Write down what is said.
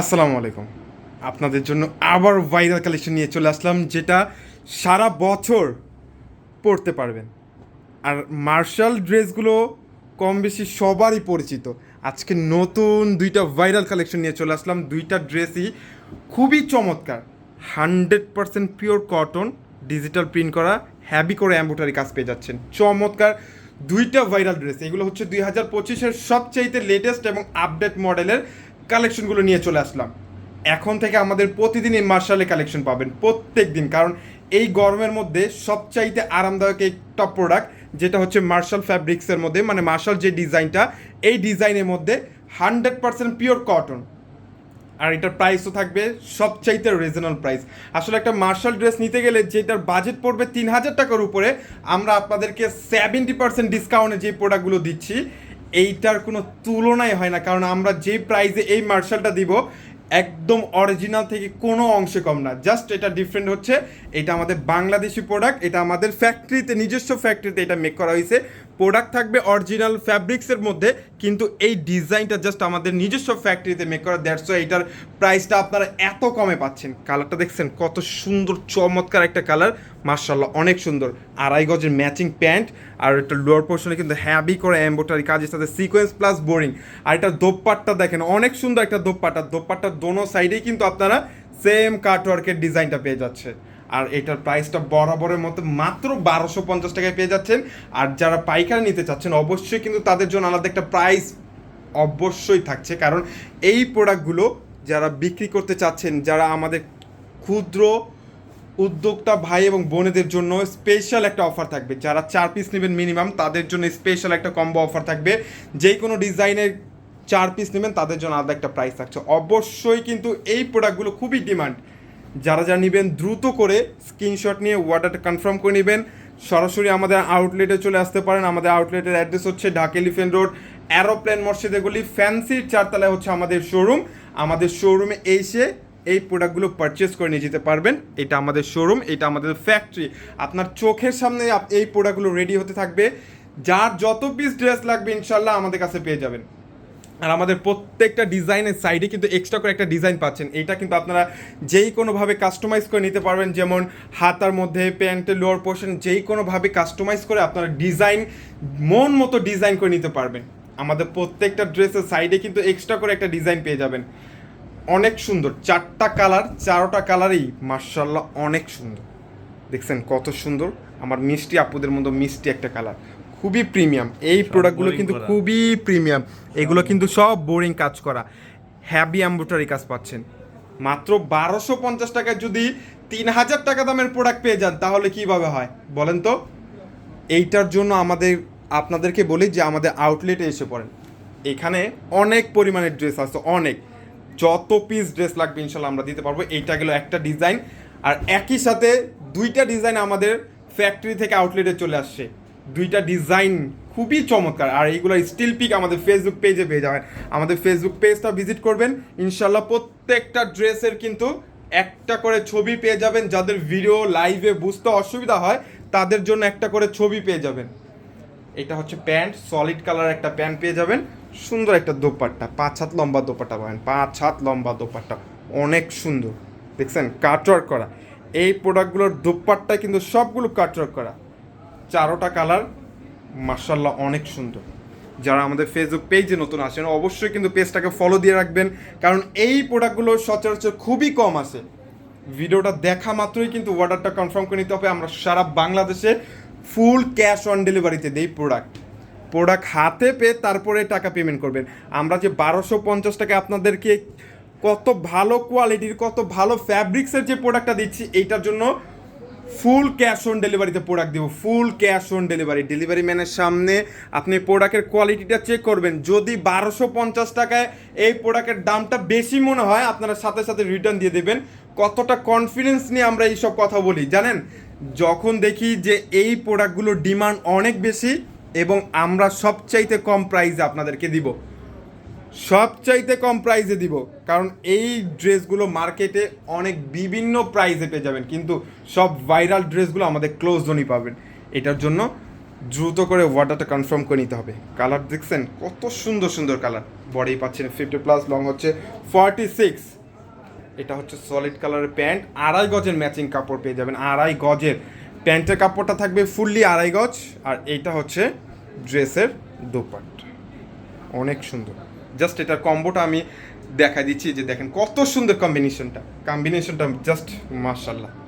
আসসালামু আলাইকুম। আপনাদের জন্য আবার ভাইরাল কালেকশন নিয়ে চলে আসলাম, যেটা সারা বছর পরতে পারবেন। আর মার্শাল ড্রেসগুলো কম বেশি সবারই পরিচিত। আজকে নতুন দুইটা ভাইরাল কালেকশন নিয়ে চলে আসলাম। দুইটা ড্রেসই খুবই চমৎকার। Hundred percent pure cotton digital print করা হ্যাভি করে অ্যাম্বোটারি কাজ পেয়ে যাচ্ছেন। চমৎকার দুইটা ভাইরাল ড্রেস এগুলো হচ্ছে দুই হাজার পঁচিশের সবচাইতে লেটেস্ট এবং আপডেট মডেলের কালেকশনগুলো নিয়ে চলে আসলাম। এখন থেকে আমাদের প্রতিদিন এই মার্শালের কালেকশন পাবেন প্রত্যেক দিন কারণ এই গরমের মধ্যে সবচাইতে আরামদায়ক একটা প্রোডাক্ট যেটা হচ্ছে মার্শাল ফ্যাব্রিক্সের মধ্যে মানে মার্শাল যে ডিজাইনটা, এই ডিজাইনের মধ্যে হান্ড্রেড পার্সেন্ট পিওর কটন আর এটার প্রাইসও থাকবে সবচাইতে রিজনেবল প্রাইস আসলে একটা মার্শাল ড্রেস নিতে গেলে যেটার বাজেট পড়বে তিন হাজার টাকার উপরে, আমরা আপনাদেরকে সেভেন্টি পার্সেন্ট ডিসকাউন্টে যে প্রোডাক্টগুলো দিচ্ছি এইটার কোনো তুলনাই হয় না, কারণ আমরা যে প্রাইজে এই মার্শালটা দিব, একদম অরিজিনাল থেকে কোনো অংশে কম না। জাস্ট এটা ডিফারেন্ট হচ্ছে, এটা আমাদের বাংলাদেশি প্রোডাক্ট এটা আমাদের ফ্যাক্টরিতে নিজস্ব ফ্যাক্টরিতে এটা মেক করা হয়েছে। প্রোডাক্ট থাকবে অরিজিনাল ফ্যাব্রিক্সের মধ্যে, কিন্তু এই ডিজাইনটা জাস্ট আমাদের নিজস্ব ফ্যাক্টরিতে মেক করা দ্যাটস এটার প্রাইসটা আপনারা এত কমে পাচ্ছেন। কালারটা দেখছেন, কত সুন্দর, চমৎকার একটা কালার মার্শাল্লাহ অনেক সুন্দর। আড়াই গজের ম্যাচিং প্যান্ট আর এটা লোয়ার পোর্শনে কিন্তু হ্যাভি করে এম্বোটারি কাজের সাথে সিকোয়েন্স প্লাস বোরিং আর এটা দোপাট্টা দেখেন, অনেক সুন্দর একটা দোপাট্টা। দোপাট্টার দোনো সাইডেই কিন্তু আপনারা সেম কাটওয়ার্কের ডিজাইনটা পেয়ে যাচ্ছে আর এটার প্রাইসটা বরাবরের মতো মাত্র বারোশো পঞ্চাশ টাকায় পেয়ে যাচ্ছেন। আর যারা পাইকারি নিতে চাচ্ছেন, অবশ্যই কিন্তু তাদের জন্য আলাদা একটা প্রাইস অবশ্যই থাকছে। কারণ এই প্রোডাক্টগুলো যারা বিক্রি করতে চাচ্ছেন, যারা আমাদের ক্ষুদ্র উদ্যোক্তা ভাই এবং বোনেদের জন্য স্পেশাল একটা অফার থাকবে। যারা চার পিস নেবেন মিনিমাম তাদের জন্য স্পেশাল একটা কম্বো অফার থাকবে। যে কোনো ডিজাইনের চার পিস নেবেন, তাদের জন্য আলাদা একটা প্রাইস থাকছে। অবশ্যই কিন্তু এই প্রোডাক্টগুলো খুবই ডিমান্ড যারা যারা নেবেন, দ্রুত করে স্ক্রিনশট নিয়ে অর্ডারটা কনফার্ম করে নেবেন। সরাসরি আমাদের আউটলেটে চলে আসতে পারেন। আমাদের আউটলেটের অ্যাড্রেস হচ্ছে ঢাকা এলিফেন্ট রোড অ্যারোপ্লেন মসজিদে গলি ফ্যান্সির চারতলায় হচ্ছে আমাদের শোরুম আমাদের শোরুমে এসে এই প্রোডাক্টগুলো পারচেস করে নিয়ে যেতে পারবেন। এটা আমাদের শোরুম এটা আমাদের ফ্যাক্টরি আপনার চোখের সামনে এই প্রোডাক্টগুলো রেডি হতে থাকবে। যার যত পিস ড্রেস লাগবে ইনশাল্লাহ আমাদের কাছে পেয়ে যাবেন। আর আমাদের প্রত্যেকটা ডিজাইনের সাইডে কিন্তু এক্সট্রা করে একটা ডিজাইন পাচ্ছেন। এইটা কিন্তু আপনারা যেই কোনোভাবে কাস্টমাইজ করে নিতে পারবেন, যেমন হাতার মধ্যে প্যান্টের লোয়ার পোর্শন যেই কোনোভাবে কাস্টমাইজ করে আপনারা ডিজাইন মন মতো ডিজাইন করে নিতে পারবেন। আমাদের প্রত্যেকটা ড্রেসের সাইডে কিন্তু এক্সট্রা করে একটা ডিজাইন পেয়ে যাবেন। অনেক সুন্দর। চারটা কালার চারোটা কালারই মার্শাল্লাহ অনেক সুন্দর। দেখছেন কত সুন্দর? আমার মিষ্টি, আপুদের মতো মিষ্টি একটা কালার খুবই প্রিমিয়াম। এই প্রোডাক্টগুলো কিন্তু খুবই প্রিমিয়াম। এগুলো কিন্তু সব বোরিং কাজ করা। হ্যাভি এম্বোটারি কাজ পাচ্ছেন। মাত্র বারোশো পঞ্চাশ টাকায় যদি তিন হাজার টাকা দামের প্রোডাক্ট পেয়ে যান তাহলে কীভাবে হয়? বলেন তো। এইটার জন্য আমাদের আপনাদেরকে বলি যে আমাদের আউটলেটে এসে পড়েন। এখানে অনেক পরিমাণের ড্রেস আছে অনেক। যত পিস ড্রেস লাগবে ইনশাল্লাহ আমরা দিতে পারব। এইটা গেলো একটা ডিজাইন আর একই সাথে দুইটা ডিজাইন আমাদের ফ্যাক্টরি থেকে আউটলেটে চলে আসছে। দুইটা ডিজাইন খুবই চমৎকার। আর এইগুলো স্টিল পিক আমাদের ফেসবুক পেজে পেয়ে যাবেন। আমাদের ফেসবুক পেজটা ভিজিট করবেন। ইনশাল্লাহ প্রত্যেকটা ড্রেসের কিন্তু একটা করে ছবি পেয়ে যাবেন। যাদের ভিডিও লাইভে বুঝতে অসুবিধা হয়, তাদের জন্য একটা করে ছবি পেয়ে যাবেন। এটা হচ্ছে প্যান্ট সলিড কালার একটা প্যান্ট পেয়ে যাবেন। সুন্দর একটা দোপাট্টা, পাঁচ হাত লম্বা দোপাট্টা পাবেন পাঁচ হাত লম্বা দোপাট্টা, অনেক সুন্দর। দেখছেন? কাটওয়ার্ক করা। এই প্রোডাক্টগুলোর দোপাট্টা কিন্তু সবগুলো কাটওয়ার্ক করা। চারোটা কালার মার্শাল্লাহ অনেক সুন্দর। যারা আমাদের ফেসবুক পেজে নতুন আসেন অবশ্যই কিন্তু পেজটাকে ফলো দিয়ে রাখবেন, কারণ এই প্রোডাক্টগুলো সচরাচর খুবই কম আছে। ভিডিওটা দেখা মাত্রই কিন্তু অর্ডারটা কনফার্ম করে নিতে হবে। আমরা সারা বাংলাদেশে ফুল ক্যাশ অন ডেলিভারিতে দেই প্রোডাক্ট প্রোডাক্ট হাতে পেয়ে তারপরে টাকা পেমেন্ট করবেন। আমরা যে বারোশো পঞ্চাশ টাকা আপনাদেরকে কত ভালো কোয়ালিটির কত ভালো ফ্যাব্রিক্সের যে প্রোডাক্টটা দিচ্ছি, এইটার জন্য ফুল ক্যাশ অন ডেলিভারিতে প্রোডাক্ট দেবো। Full cash on delivery delivery ম্যানের সামনে আপনি প্রোডাক্টের কোয়ালিটিটা চেক করবেন। যদি বারোশো পঞ্চাশ টাকায় এই প্রোডাক্টের দামটা বেশি মনে হয়, আপনারা সাথে সাথে রিটার্ন দিয়ে দেবেন। কতটা কনফিডেন্স নিয়ে আমরা এইসব কথা বলি, জানেন? যখন দেখি যে এই প্রোডাক্টগুলোর ডিমান্ড অনেক বেশি এবং আমরা সবচাইতে কম প্রাইসে আপনাদেরকে দিব। সবচাইতে কম প্রাইসে দিব। কারণ এই ড্রেসগুলো মার্কেটে অনেক বিভিন্ন প্রাইসে পেয়ে যাবেন। কিন্তু সব ভাইরাল ড্রেসগুলো আমাদের ক্লোজ জোনই পাবেন। এটার জন্য দ্রুত করে অর্ডারটা কনফার্ম করে নিতে হবে। কালার দেখছেন? কত সুন্দর সুন্দর কালার বডি পাচ্ছেন ফিফটি প্লাস লং হচ্ছে ফর্টি সিক্স এটা হচ্ছে সলিড কালারের প্যান্ট আড়াই গজের ম্যাচিং কাপড় পেয়ে যাবেন। আড়াই গজের। প্যান্টের কাপড়টা থাকবে ফুললি আড়াই গজ। আর এইটা হচ্ছে ড্রেসের দোপাট্টা। অনেক সুন্দর। জাস্ট এটার কম্বোটা আমি দেখা দিচ্ছি যে দেখেন কত সুন্দর কম্বিনেশনটা কম্বিনেশনটা জাস্ট মার্শাল্লাহ